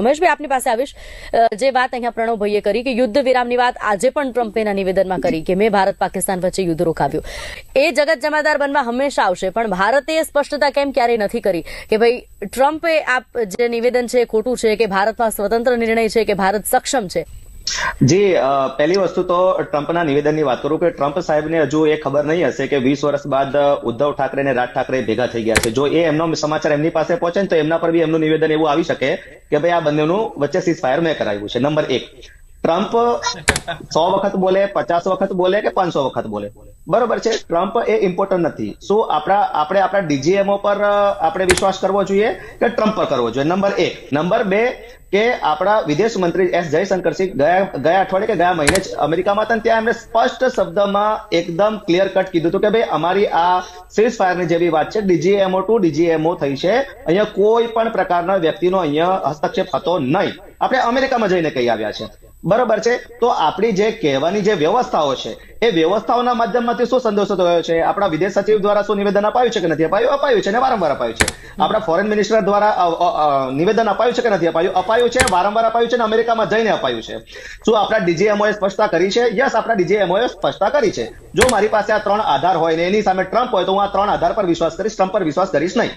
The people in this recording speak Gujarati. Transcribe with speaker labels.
Speaker 1: રમેશભાઈ આપની પાસે આવીશ. જે વાત અહીંયા પ્રણવભાઈએ કરી કે યુદ્ધ વિરામની વાત આજે પણ ટ્રમ્પે એના નિવેદનમાં કરી કે મેં ભારત પાકિસ્તાન વચ્ચે યુદ્ધ રોકાવ્યું. એ જગત જમાદાર બનવા હંમેશા આવશે, પણ ભારતે સ્પષ્ટતા કેમ ક્યારેય નથી કરી? કે ભાઈ, ટ્રમ્પે આપ જે નિવેદન છે ખોટું છે કે ભારતમાં સ્વતંત્ર નિર્ણય છે કે ભારત સક્ષમ છે?
Speaker 2: જી પહેલી વસ્તુ તો ટ્રમ્પના નિવેદનની વાત કરું કે ટ્રમ્પ સાહેબને હજુ એ ખબર નહીં હશે કે વીસ વર્ષ બાદ ઉદ્ધવ ઠાકરે અને રાજ ઠાકરે ભેગા થઈ ગયા છે. જો એ એમનો સમાચાર એમની પાસે પહોંચે ને તો એમના પર બી એમનું નિવેદન એવું આવી શકે કે ભાઈ આ બંનેનું વચ્ચે સીઝ ફાયર મેં કરાવ્યું છે. નંબર એક, ટ્રમ્પ સો વખત બોલે, પચાસ વખત બોલે કે પાંચસો વખત બોલે? બરોબર છે. ટ્રમ્પ એ ઇમ્પોર્ટન્ટ નથી. શું આપણા, આપણે આપણા ડીજીએમઓ પર આપણે વિશ્વાસ કરવો જોઈએ કે ટ્રમ્પ પર કરવો જોઈએ? નંબર એક. નંબર બે કે આપણા વિદેશ મંત્રી એસ જયશંકરસિંહ ગયા ગયા અઠવાડિયે કે ગયા મહિને જ અમેરિકામાં હતા ત્યાં એમણે સ્પષ્ટ શબ્દમાં એકદમ ક્લિયર કટ કીધું હતું કે ભાઈ અમારી આ સીઝ ફાયરની જેવી વાત છે ડીજીએમઓ ટુ ડીજીએમઓ થઈ છે. અહીંયા કોઈ પણ પ્રકારના વ્યક્તિનો અહીંયા હસ્તક્ષેપ હતો નહીં. આપણે અમેરિકામાં જઈને કહી આવ્યા છે. બરોબર છે? તો આપણી જે કહેવાની જે વ્યવસ્થાઓ છે, એ વ્યવસ્થાઓના માધ્યમમાંથી શું સંદેશો થયો છે? આપણા વિદેશ સચિવ દ્વારા શું નિવેદન અપાયું છે કે નથી અપાયું? અપાયું છે અને વારંવાર અપાયું છે. આપણા ફોરેન મિનિસ્ટર દ્વારા નિવેદન અપાયું છે કે નથી અપાયું? અપાયું છે, વારંવાર અપાયું છે અને અમેરિકામાં જઈને અપાયું છે. શું આપણા ડીજીએમઓએ સ્પષ્ટતા કરી છે? યસ, આપણા ડીજીએમઓએ સ્પષ્ટતા કરી છે. જો મારી પાસે આ ત્રણ આધાર હોય ને એની સામે ટ્રમ્પ હોય, તો હું આ ત્રણ આધાર પર વિશ્વાસ કરીશ ટ્રમ્પ પર વિશ્વાસ કરીશ નહીં.